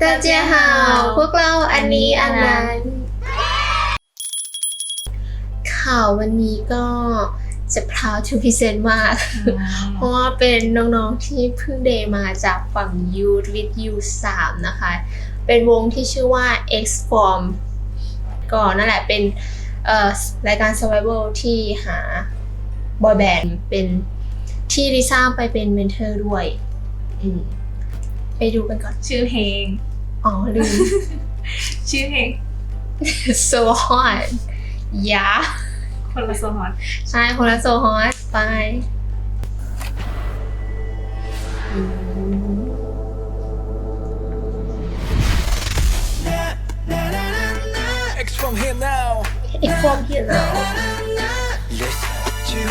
ตาเจ้ยหาพวกเราอันนี้อันนั้น ข่าววันนี้ก็จะพราวทูพิเศษมาก เพราะว่าเป็นน้องๆที่เพิ่งเดมาจากฝั่งยูวิทยูสามนะคะ เป็นวงที่ชื่อว่า X Form ก็นั่นแหละเป็นรายการ Survival ที่หาบอยแบนด์เป็นที่ลิซ่าไปเป็นเมนเทอร์ด้วย ไปดูกันก่อน ชื่อเพลง อ๋อลืม ชื่อเพลง so hot ยาคนละโซฮอนใช่คนละ so hot ไปอืม X from here now。X Form ที่เรา气温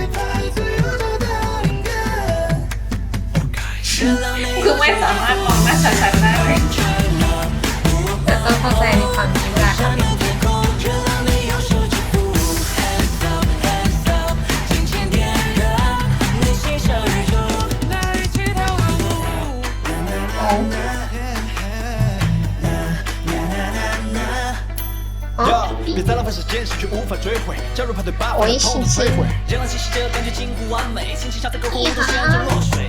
คือไม่สามารถมองหน้าชัดๆได้เลย แต่ต้องเข้าใจในฝั่งนี้แหละ 天空，热浪没有手机符，hands up hands up，尽情点燃内心小宇宙。来一起跳个舞。 อ๋อ 别再浪费时间，失去无法追回。加入派对把我一我的痛心情摧毁。热浪稀释着，感觉近乎完美，心情上在歌你弧都像好着落水。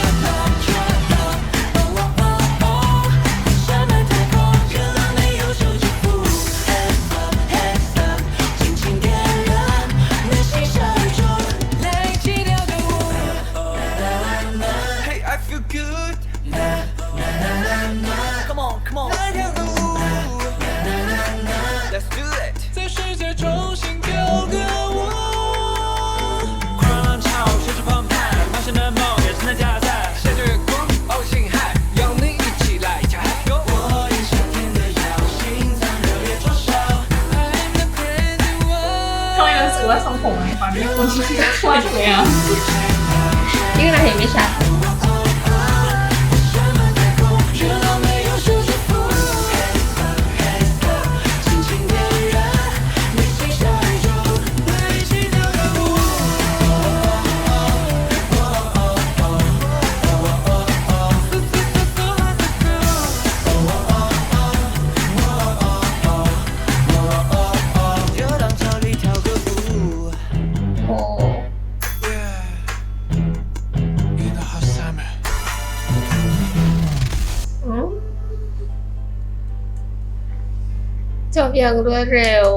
จบอย่างรวดเร็ว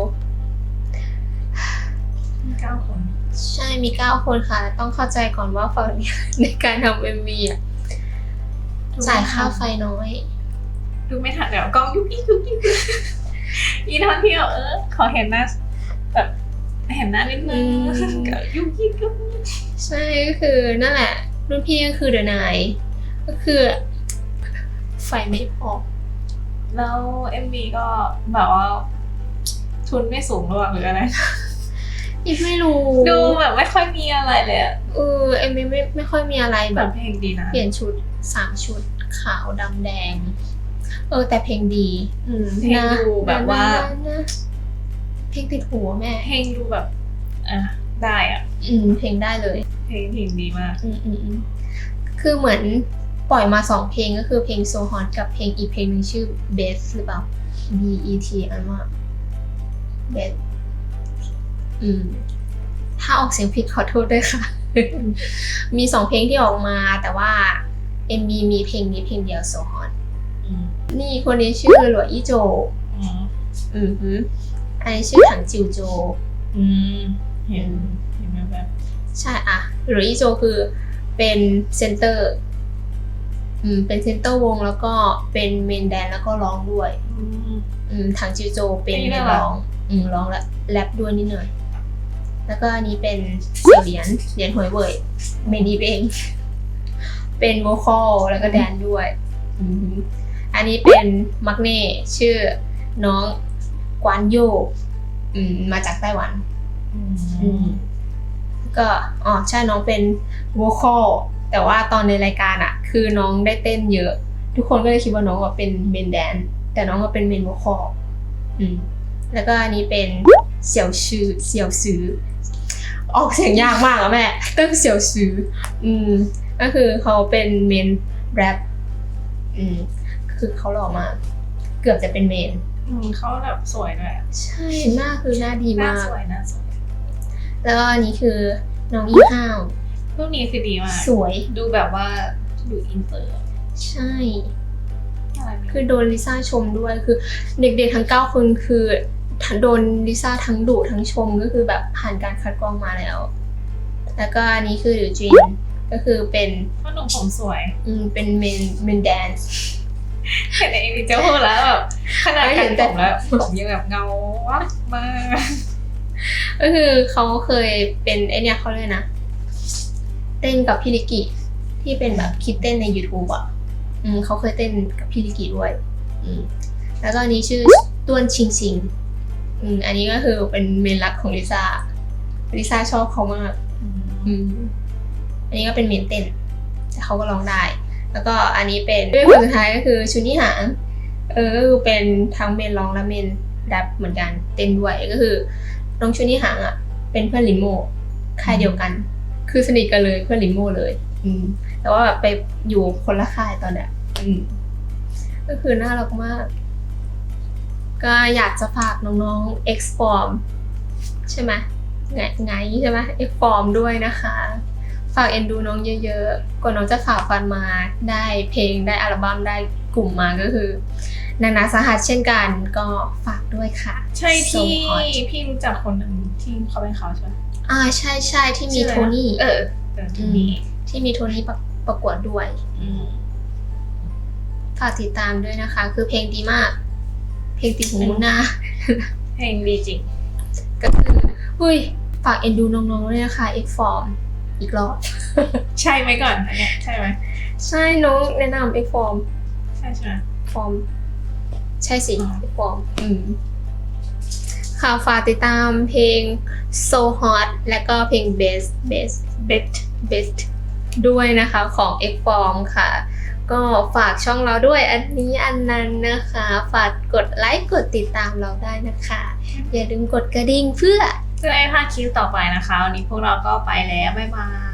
มีเก้าคนใช่มี9คนค่ะต้องเข้าใจก่อนว่าฝั่งนี้ในการทำเอ็มวีอะจ่ายค่าไฟน้อย ดูไม่ทันเดี๋ยวกล้องยุกยิกยุกยิกอีทอนที่แบบเออขอเห็นหน้าแบบเห็นหน้านิดนึงอืม ก็ยุกยิกยุกยิกใช่ก็คือนั่นแหละ รุ่นพี่ก็คือเดนายก็คือ ไฟไม่พอ แล้วเอ็มบีก็แบบว่า ทุนไม่สูงหรอกหรืออะไร อีกไม่รู้ดูแบบไม่ค่อยมีอะไรเลยอะเออเอ็มวีไม่ไม่ค่อยมีอะไรแบแบบบเพลงดีนะ เปลี่ยนชุดสามชุดขาวดำแดง เออ แต่เพลงดีอืมเพลงดูแบบว่านะนะเพลงติดหูอะแม่ เพลงดูแบบอะได้อะ อืมเพลงได้เลย เพลงเพลงดีมาก อืมอืมอืมคือเหมือน ปล่อยมาสองเพลงก็คือเพลงโซฮอนกับเพลงอีกเพลงหนึงชื่อ Best หรือเปล่า B E T อันว่า Best อืม ถ้าออกเสียงผิดขอโทษด้วยค่ะ มีสองเพลงที่ออกมาแต่ว่า MV มีเพลงนี้เพลงเดียวโซฮอนอืมนี่คนนี้ชื่อหลวอีโจอืมอือหืออันนี้ชื่อถังจิวโจ อืม เห็น เห็นไหมแบบ ใช่อะหรืออีโจคือเป็นเซนเตอร์ อืมเป็นเซนเตอร์วงแล้วก็เป็นเมนแดนแล้วก็ร้องด้วย อืมอืมถังจิวโจเป็นนี่นัน่ากรักร้อง อืมร้องและแรปด้วยนิดหน่อย แล้วก็อันนี้เป็นเสี่ยวเหรียญเหรียญหวยเว่ยเมนีเองเป็นโวคอลแล้วก็แดนด้วยอือหืออันนี้เป็นมักเน่ชื่อน้องกวานโยอืมมาจากไต้หวัน อืม ก็อ๋อใช่น้องเป็นว o ค a l แต่ว่าตอนในรายการอะคือน้องได้เต้นเยอะ ทุกคนก็เลยคิดว่าน้องอะเป็นเมนแดน แต่น้องก็เป็นเมนว o ค a l อืมแล้วก็อันนี้เป็นเสี่ยวชื่อเสี่ยวซื้อ ออกเสียงยากมากอะแม่เติ้งเสี่ยวซื้ออืมก็คือเขาเป็นเมนแรปอืมคือเขาหล่อมาก เกือบจะเป็นเมนอืมเขาแบบสวยด้วยอะใช่หน้าคือหน้าดีหน้ามาก สวยหน้าสวย แล้วก็อันนี้คือน้องอีห้าว พวกนี้คือดีมาก สวย ดูแบบว่าดูอินเตอร์ใช่อะไรไม่คือโดนลิซ่าชมด้วยคือเด็กๆทั้ง 9 คนคือทั้งโดนลิซ่าทั้งดุทั้งชมก็คือแบบผ่านการคัดกรองมาแล้ว แล้วก็อันนี้คือหลิวจินก็คือเป็นพ่อหนุ่มผมสวย อืมเป็นเมนเมนแดนซ์เห็นในเอ็มวีเจ้าพูดแล้วแบบขนาดไม่กัเห็นนแต่ผมแล้วผมยังแบบเงาวับมากก็คือเขาเคยเป็นไอเนี่ยเขาเลยกนะ เต้นกับพี่ลิกิที่เป็นแบบคลิปเต้นใน YouTube อะอืมเขาเคยเต้นกับพี่ลิกิด้วย อืมแล้วก็อันนี้ชื่อต้วนชิงชิงอืมอันนี้ก็คือเป็นเมนรักของลิซ่าลิซ่าชอบเขามาก อืมอันนี้ก็เป็นเมนเต้น แต่เขาก็ร้องได้ แล้วก็อันนี้เป็นด้วยคนสุดท้ายก็คือชุนี่หางเออก็คือเป็นทั้งเมนร้องและเมนแรปเหมือนกันเต้นด้วยก็คือน้องชุนี่หางอะ เป็นเพื่อนลินโมค่ายเดียวกัน คือสนิทกันเลยเพื่อนลินโมเลย อืม แต่ว่าแบบไปอยู่คนละค่ายตอนเนี้ยอืม ก็คือน่ารักมาก ก็อยากจะฝากน้องๆ X Form ใช่ไหมไงไงใช่ไหม X Form ด้วยนะคะ ฝากเอ็นดูน้องเยอะๆกว่าน้องจะฝ่าฟันมาได้เพลงได้อัลบั้มได้กลุ่มมาก็คือนานาสาหัสเช่นกันก็ฝากด้วยค่ะ ใช่ที่ So hot พี่รู้จักคนหนึ่งที่เขาเป็นเขาใช่ไหม อ่าใช่ใช่ที่มีชื่อโทอะไระนี่เออเออที่นี่ที่มีโทนี่ประประกวดด้วยอืมฝากติดตามด้วยนะคะ คือเพลงดีมาก เพลงติดหูมุนาเพลงดีจริง ก็คืออุ้ยฝากเอ็นดูน้องๆด้วยนะคะ X Form อีกรอบ ใช่ไหมก่อนอันเนี้ยใช่ไหมใช่น้องแนะนำ X Form ใช่ใช่ไหม Form ใช่สิ อ๋อ X Form อืม ค่ะฝากติดตามเพลง So Hot และก็เพลง Best Best Best Best ด้วยนะคะของ X Form ค่ะ ก็ฝากช่องเราด้วยอันนี้อันนั้นนะคะ ฝากกดไลค์กดติดตามเราได้นะคะ อย่าลืมกดกระดิ่งเพื่อ เพื่อให้พลาดคลิปต่อไปนะคะ วันนี้พวกเราก็ไปแล้ว บ๊ายบาย